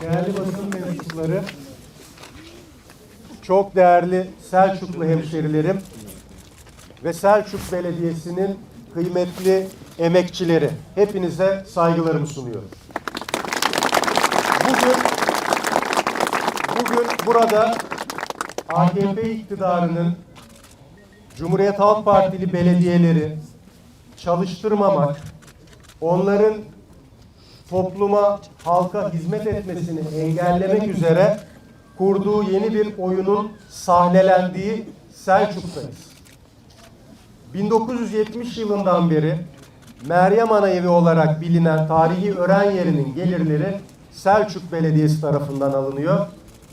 değerli basın mensupları, çok değerli Selçuklu hemşerilerim ve Selçuk Belediyesi'nin kıymetli emekçileri, hepinize saygılarımı sunuyorum. Bugün, bugün burada AKP iktidarının Cumhuriyet Halk Partili belediyeleri çalıştırmamak, onların topluma, halka hizmet etmesini engellemek üzere kurduğu yeni bir oyunun sahnelendiği Selçuk'tayız. 1970 yılından beri Meryem Ana Evi olarak bilinen tarihi öğren yerinin gelirleri Selçuk Belediyesi tarafından alınıyor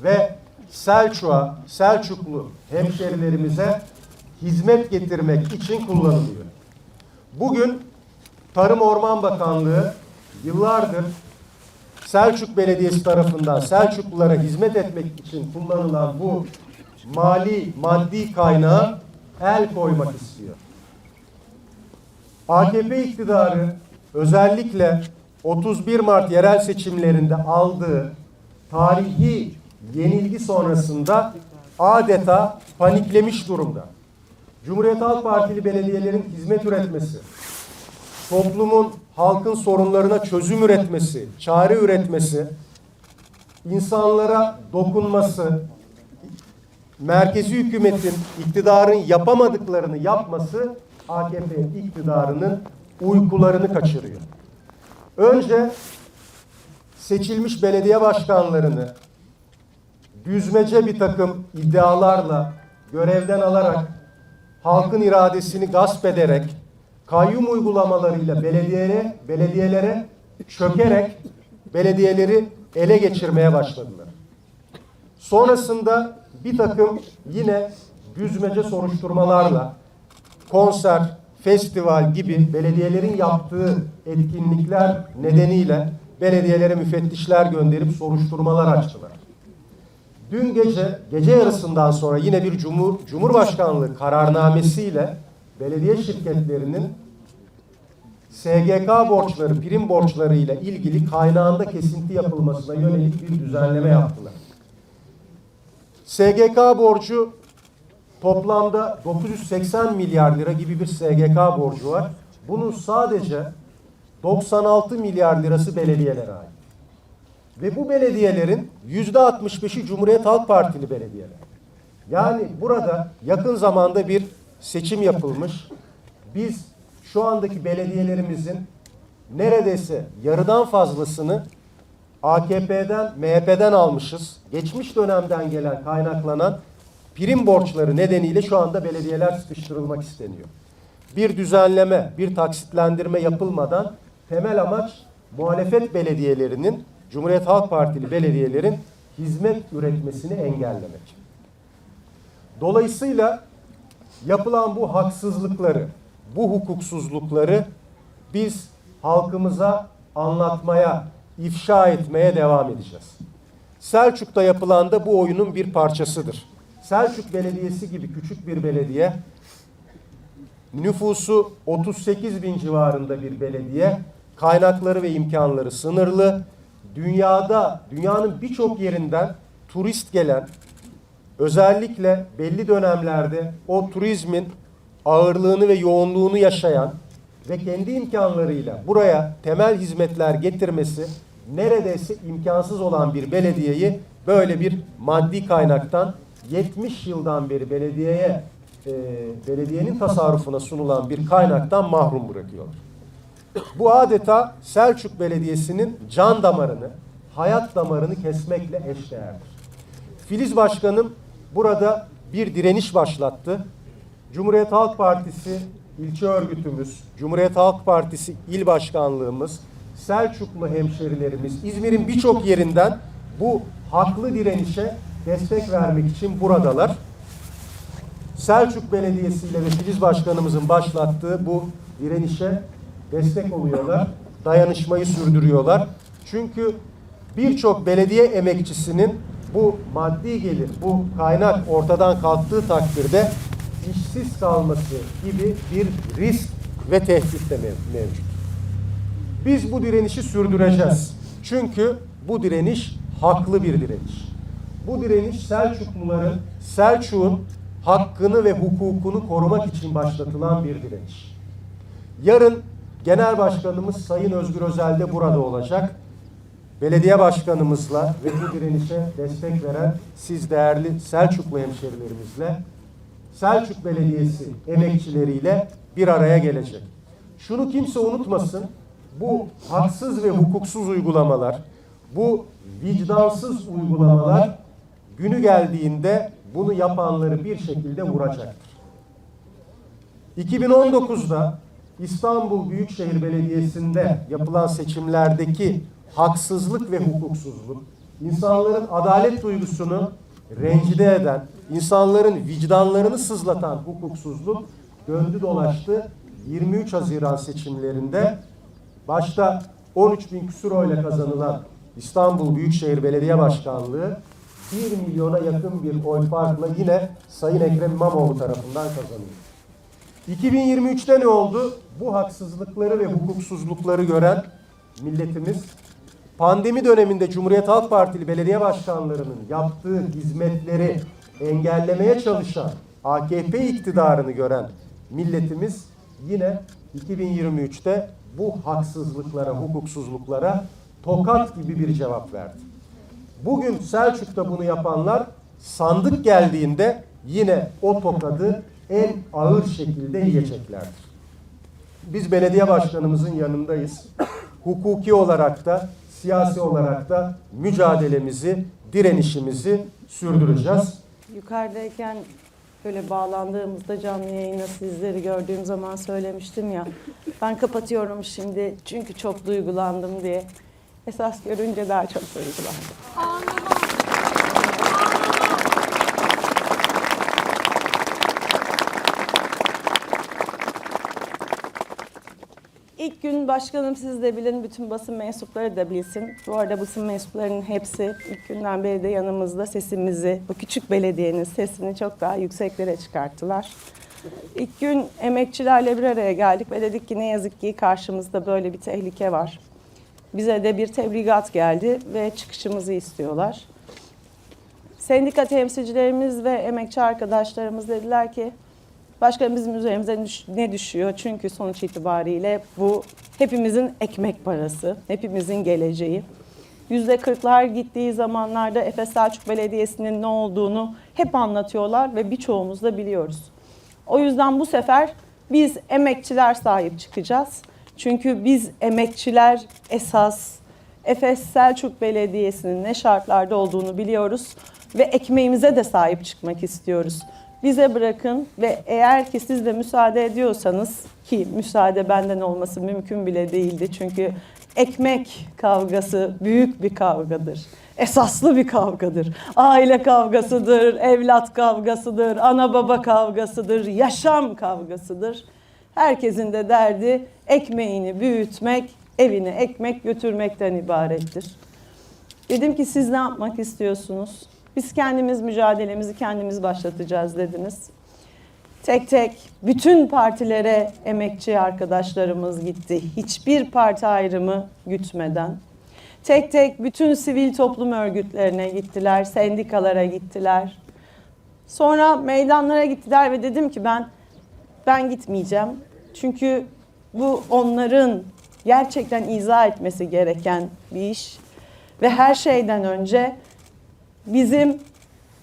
ve Selçuk'a, Selçuklu hemşerilerimize hizmet getirmek için kullanılıyor. Bugün Tarım Orman Bakanlığı yıllardır Selçuk Belediyesi tarafından Selçuklulara hizmet etmek için kullanılan bu mali, maddi kaynağa el koymak istiyor. AKP iktidarı özellikle 31 Mart yerel seçimlerinde aldığı tarihi yenilgi sonrasında adeta paniklemiş durumda. Cumhuriyet Halk Partili belediyelerin hizmet üretmesi, toplumun, halkın sorunlarına çözüm üretmesi, çare üretmesi, insanlara dokunması, merkezi hükümetin, iktidarın yapamadıklarını yapması AKP iktidarının uykularını kaçırıyor. Önce seçilmiş belediye başkanlarını düzmece bir takım iddialarla görevden alarak halkın iradesini gasp ederek kayyum uygulamalarıyla belediyelere, belediyelere çökerek belediyeleri ele geçirmeye başladılar. Sonrasında bir takım yine düzmece soruşturmalarla konser, festival gibi belediyelerin yaptığı etkinlikler nedeniyle belediyelere müfettişler gönderip soruşturmalar açtılar. Dün gece, gece yarısından sonra yine bir Cumhur, Cumhurbaşkanlığı kararnamesiyle belediye şirketlerinin SGK borçları, prim borçları ile ilgili kaynağında kesinti yapılmasına yönelik bir düzenleme yaptılar. SGK borcu toplamda 980 milyar lira gibi bir SGK borcu var. Bunun sadece 96 milyar lirası belediyelere ait. Ve bu belediyelerin yüzde 65'i Cumhuriyet Halk Partili belediyeler. Yani burada yakın zamanda bir seçim yapılmış. Biz şu andaki belediyelerimizin neredeyse yarıdan fazlasını AKP'den, MHP'den almışız. Geçmiş dönemden gelen kaynaklanan prim borçları nedeniyle şu anda belediyeler sıkıştırılmak isteniyor. Bir düzenleme, bir taksitlendirme yapılmadan temel amaç muhalefet belediyelerinin, Cumhuriyet Halk Partili belediyelerin hizmet üretmesini engellemek. Dolayısıyla yapılan bu haksızlıkları, bu hukuksuzlukları biz halkımıza anlatmaya, ifşa etmeye devam edeceğiz. Selçuk'ta yapılan da bu oyunun bir parçasıdır. Selçuk Belediyesi gibi küçük bir belediye, nüfusu 38 bin civarında bir belediye, kaynakları ve imkanları sınırlı, dünyada, dünyanın birçok yerinden turist gelen, özellikle belli dönemlerde o turizmin ağırlığını ve yoğunluğunu yaşayan ve kendi imkanlarıyla buraya temel hizmetler getirmesi neredeyse imkansız olan bir belediyeyi böyle bir maddi kaynaktan 70 yıldan beri belediyeye e, belediyenin tasarrufuna sunulan bir kaynaktan mahrum bırakıyorlar. Bu adeta Selçuk Belediyesi'nin can damarını, hayat damarını kesmekle eşdeğerdir. Filiz Başkanım burada bir direniş başlattı. Cumhuriyet Halk Partisi ilçe örgütümüz, Cumhuriyet Halk Partisi il başkanlığımız, Selçuklu hemşerilerimiz İzmir'in birçok yerinden bu haklı direnişe destek vermek için buradalar. Selçuk Belediyesi ile ve Filiz Başkanımızın başlattığı bu direnişe destek oluyorlar. Dayanışmayı sürdürüyorlar. Çünkü birçok belediye emekçisinin bu maddi gelir, bu kaynak ortadan kalktığı takdirde işsiz kalması gibi bir risk ve tehdit de mev- mevcut. Biz bu direnişi sürdüreceğiz. Çünkü bu direniş haklı bir direniş. Bu direniş Selçukluların, Selçuk'un hakkını ve hukukunu korumak için başlatılan bir direniş. Yarın Genel Başkanımız Sayın Özgür Özel de burada olacak. Belediye başkanımızla ve bu direnişe destek veren siz değerli Selçuklu hemşerilerimizle Selçuk Belediyesi emekçileriyle bir araya gelecek. Şunu kimse unutmasın. Bu haksız ve hukuksuz uygulamalar, bu vicdansız uygulamalar günü geldiğinde bunu yapanları bir şekilde vuracaktır. 2019'da İstanbul Büyükşehir Belediyesi'nde yapılan seçimlerdeki haksızlık ve hukuksuzluk, insanların adalet duygusunu rencide eden, insanların vicdanlarını sızlatan hukuksuzluk döndü dolaştı 23 Haziran seçimlerinde başta 13 bin küsur oyla kazanılan İstanbul Büyükşehir Belediye Başkanlığı 1 milyona yakın bir oy farkla yine Sayın Ekrem İmamoğlu tarafından kazanıldı. 2023'te ne oldu? Bu haksızlıkları ve hukuksuzlukları gören milletimiz pandemi döneminde Cumhuriyet Halk Partili belediye başkanlarının yaptığı hizmetleri engellemeye çalışan AKP iktidarını gören milletimiz yine 2023'te bu haksızlıklara, hukuksuzluklara tokat gibi bir cevap verdi. Bugün Selçuk'ta bunu yapanlar sandık geldiğinde yine o tokadı en ağır şekilde yiyeceklerdir. Biz belediye başkanımızın yanındayız. Hukuki olarak da, siyasi olarak da mücadelemizi, direnişimizi sürdüreceğiz. Yukarıdayken böyle bağlandığımızda canlı yayında sizleri gördüğüm zaman söylemiştim ya. Ben kapatıyorum şimdi çünkü çok duygulandım diye. Esas görünce daha çok duygulandım. İlk gün başkanım siz de bilin, bütün basın mensupları da bilsin. Bu arada basın mensuplarının hepsi ilk günden beri de yanımızda sesimizi, bu küçük belediyenin sesini çok daha yükseklere çıkarttılar. İlk gün emekçilerle bir araya geldik ve dedik ki ne yazık ki karşımızda böyle bir tehlike var. Bize de bir tebligat geldi ve çıkışımızı istiyorlar. Sendika temsilcilerimiz ve emekçi arkadaşlarımız dediler ki Başka bizim üzerimize ne düşüyor? Çünkü sonuç itibariyle bu hepimizin ekmek parası, hepimizin geleceği. Yüzde kırklar gittiği zamanlarda Efes Selçuk Belediyesi'nin ne olduğunu hep anlatıyorlar ve birçoğumuz da biliyoruz. O yüzden bu sefer biz emekçiler sahip çıkacağız. Çünkü biz emekçiler esas Efes Selçuk Belediyesi'nin ne şartlarda olduğunu biliyoruz ve ekmeğimize de sahip çıkmak istiyoruz. Bize bırakın ve eğer ki siz de müsaade ediyorsanız ki müsaade benden olması mümkün bile değildi çünkü ekmek kavgası büyük bir kavgadır. Esaslı bir kavgadır. Aile kavgasıdır, evlat kavgasıdır, ana baba kavgasıdır, yaşam kavgasıdır. Herkesin de derdi ekmeğini büyütmek, evine ekmek götürmekten ibarettir. Dedim ki siz ne yapmak istiyorsunuz? Biz kendimiz mücadelemizi kendimiz başlatacağız dediniz. Tek tek bütün partilere emekçi arkadaşlarımız gitti. Hiçbir parti ayrımı gütmeden. Tek tek bütün sivil toplum örgütlerine gittiler, sendikalara gittiler. Sonra meydanlara gittiler ve dedim ki ben ben gitmeyeceğim. Çünkü bu onların gerçekten izah etmesi gereken bir iş. Ve her şeyden önce bizim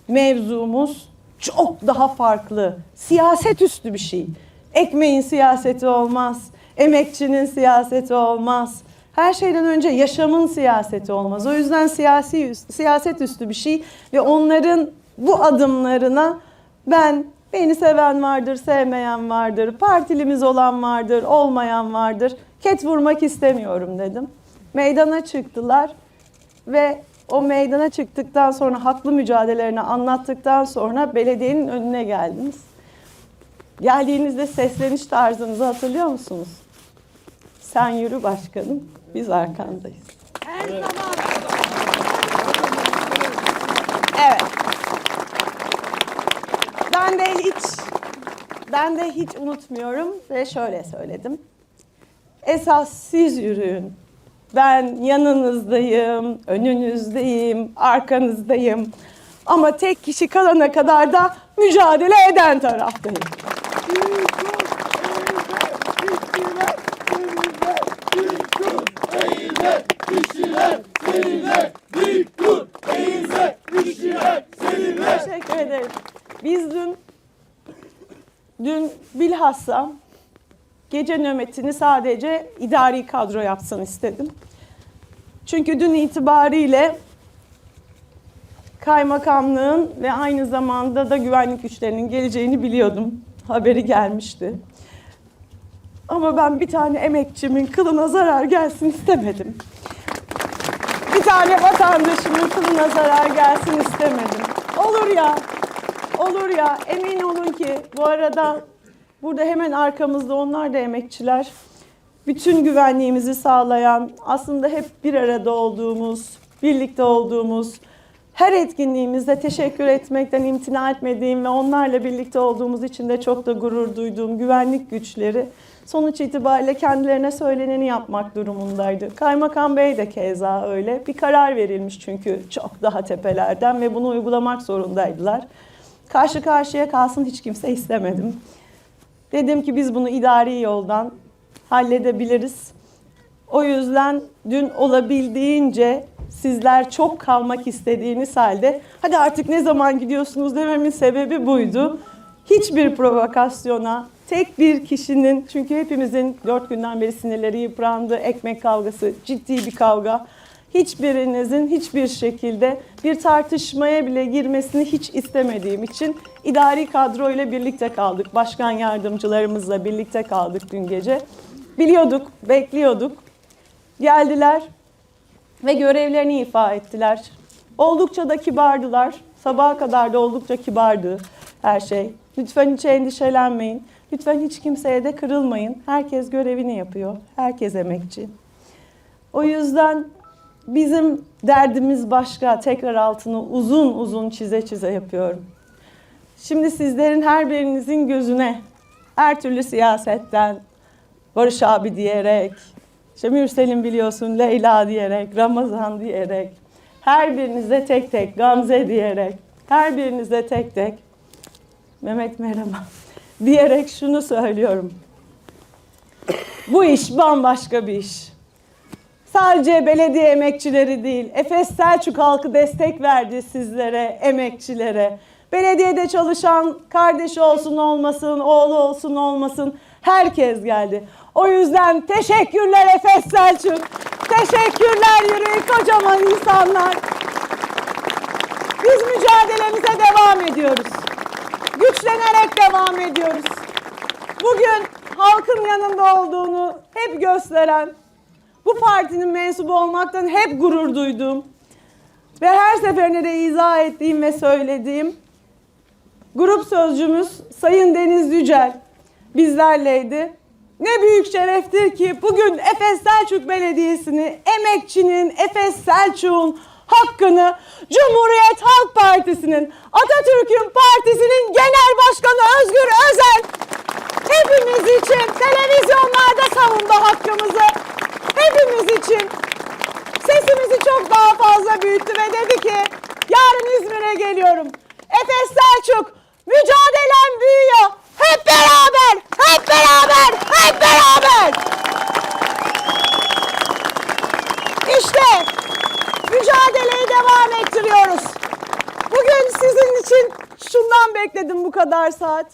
mevzumuz çok daha farklı. Siyaset üstü bir şey. Ekmeğin siyaseti olmaz. Emekçinin siyaseti olmaz. Her şeyden önce yaşamın siyaseti olmaz. O yüzden siyasi siyaset üstü bir şey ve onların bu adımlarına ben beni seven vardır, sevmeyen vardır, partilimiz olan vardır, olmayan vardır. Ket vurmak istemiyorum dedim. Meydana çıktılar ve o meydana çıktıktan sonra haklı mücadelelerini anlattıktan sonra belediyenin önüne geldiniz. Geldiğinizde sesleniş tarzınızı hatırlıyor musunuz? Sen yürü başkanım, biz arkandayız. Evet. Ben de hiç ben de hiç unutmuyorum ve şöyle söyledim. Esas siz yürüyün. Ben yanınızdayım, önünüzdeyim, arkanızdayım. Ama tek kişi kalana kadar da mücadele eden taraftayım. Teşekkür ederim. Biz dün, dün bilhassa gece nöbetini sadece idari kadro yapsın istedim. Çünkü dün itibariyle kaymakamlığın ve aynı zamanda da güvenlik güçlerinin geleceğini biliyordum. Haberi gelmişti. Ama ben bir tane emekçimin kılına zarar gelsin istemedim. Bir tane vatandaşımın kılına zarar gelsin istemedim. Olur ya, olur ya. Emin olun ki bu arada burada hemen arkamızda onlar da emekçiler. Bütün güvenliğimizi sağlayan, aslında hep bir arada olduğumuz, birlikte olduğumuz, her etkinliğimizde teşekkür etmekten imtina etmediğim ve onlarla birlikte olduğumuz için de çok da gurur duyduğum güvenlik güçleri sonuç itibariyle kendilerine söyleneni yapmak durumundaydı. Kaymakam Bey de keza öyle. Bir karar verilmiş çünkü çok daha tepelerden ve bunu uygulamak zorundaydılar. Karşı karşıya kalsın hiç kimse istemedim. Dedim ki biz bunu idari yoldan halledebiliriz. O yüzden dün olabildiğince sizler çok kalmak istediğiniz halde hadi artık ne zaman gidiyorsunuz dememin sebebi buydu. Hiçbir provokasyona, tek bir kişinin çünkü hepimizin dört günden beri sinirleri yıprandı, ekmek kavgası, ciddi bir kavga. Hiçbirinizin hiçbir şekilde bir tartışmaya bile girmesini hiç istemediğim için idari kadroyla birlikte kaldık. Başkan yardımcılarımızla birlikte kaldık dün gece. Biliyorduk, bekliyorduk. Geldiler ve görevlerini ifa ettiler. Oldukça da kibardılar. Sabaha kadar da oldukça kibardı her şey. Lütfen hiç endişelenmeyin. Lütfen hiç kimseye de kırılmayın. Herkes görevini yapıyor. Herkes emekçi. O yüzden bizim derdimiz başka. Tekrar altını uzun uzun çize çize yapıyorum. Şimdi sizlerin her birinizin gözüne her türlü siyasetten Barış abi diyerek, işte Mürsel'in biliyorsun Leyla diyerek, Ramazan diyerek, her birinize tek tek Gamze diyerek, her birinize tek tek Mehmet merhaba diyerek şunu söylüyorum. Bu iş bambaşka bir iş. Sadece belediye emekçileri değil, Efes Selçuk halkı destek verdi sizlere, emekçilere. Belediyede çalışan kardeşi olsun olmasın, oğlu olsun olmasın herkes geldi. O yüzden teşekkürler Efes Selçuk. Teşekkürler yüreği kocaman insanlar. Biz mücadelemize devam ediyoruz. Güçlenerek devam ediyoruz. Bugün halkın yanında olduğunu hep gösteren, bu partinin mensubu olmaktan hep gurur duyduğum ve her seferinde de izah ettiğim ve söylediğim grup sözcümüz Sayın Deniz Yücel bizlerleydi. Ne büyük şereftir ki bugün Efes Selçuk Belediyesi'ni, emekçinin, Efes Selçuk'un hakkını Cumhuriyet Halk Partisi'nin, Atatürk'ün partisinin genel başkanı Özgür Özel hepimiz için televizyonlarda savundu hakkımızı. Hepimiz için sesimizi çok daha fazla büyüttü ve dedi ki yarın İzmir'e geliyorum. Efes Selçuk mücadelem büyüyor. Hep beraber, hep beraber, hep beraber. İşte mücadeleyi devam ettiriyoruz. Bugün sizin için şundan bekledim bu kadar saat.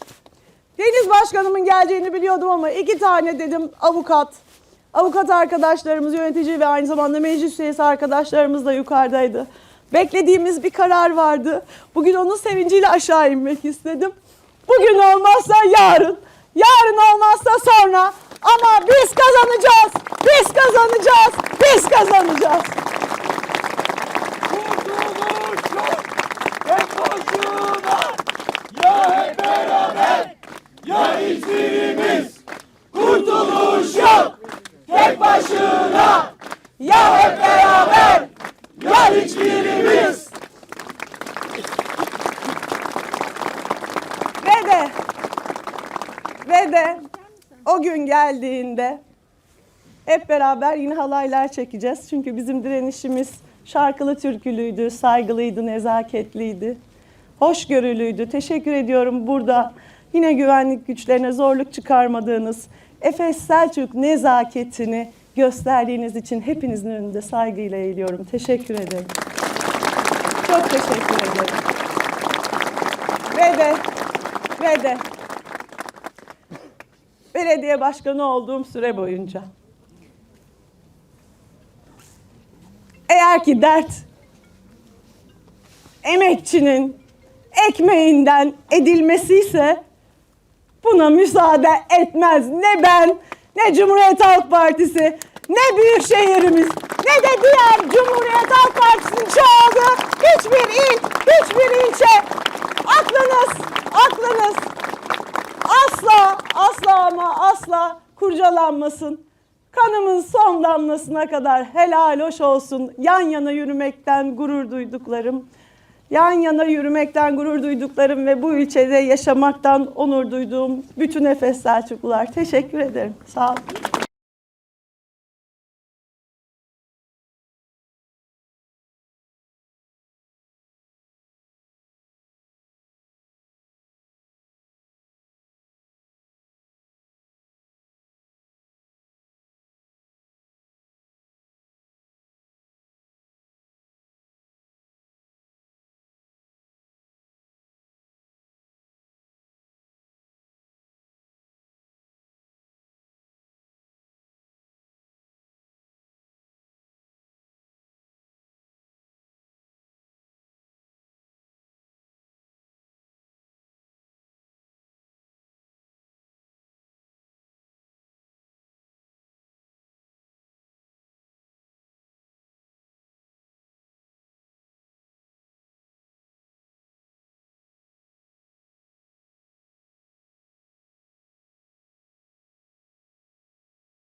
Deniz Başkanımın geleceğini biliyordum ama iki tane dedim avukat. Avukat arkadaşlarımız, yönetici ve aynı zamanda meclis üyesi arkadaşlarımız da yukarıdaydı. Beklediğimiz bir karar vardı. Bugün onun sevinciyle aşağı inmek istedim. Bugün olmazsa yarın, yarın olmazsa sonra ama biz kazanacağız, biz kazanacağız, biz kazanacağız. Kurtuluş. Tek başına. Ya hep beraber. Ya hiçbirimiz. Kurtuluş yok. Tek başına. Ya hep beraber. Ya hiçbirimiz. Ve de ve de o gün geldiğinde Hep beraber yine halaylar çekeceğiz. Çünkü bizim direnişimiz şarkılı türkülüydü, saygılıydı, nezaketliydi. Hoşgörülüydü. Teşekkür ediyorum burada yine güvenlik güçlerine zorluk çıkarmadığınız, Efes Selçuk nezaketini gösterdiğiniz için hepinizin önünde saygıyla eğiliyorum. Teşekkür ederim. Çok teşekkür ederim. Ve de, ve de belediye başkanı olduğum süre boyunca eğer ki dert emekçinin ekmeğinden edilmesi ise buna müsaade etmez. Ne ben, ne Cumhuriyet Halk Partisi, ne Büyükşehirimiz, ne de diğer Cumhuriyet Halk Partisi'nin çoğaldığı hiçbir il, hiçbir ilçe. Aklınız, aklınız asla, asla ama asla kurcalanmasın. Kanımın son damlasına kadar helal hoş olsun. Yan yana yürümekten gurur duyduklarım. Yan yana yürümekten gurur duyduklarım ve bu ilçede yaşamaktan onur duyduğum bütün Efes Selçuklular. Teşekkür ederim. Sağ olun.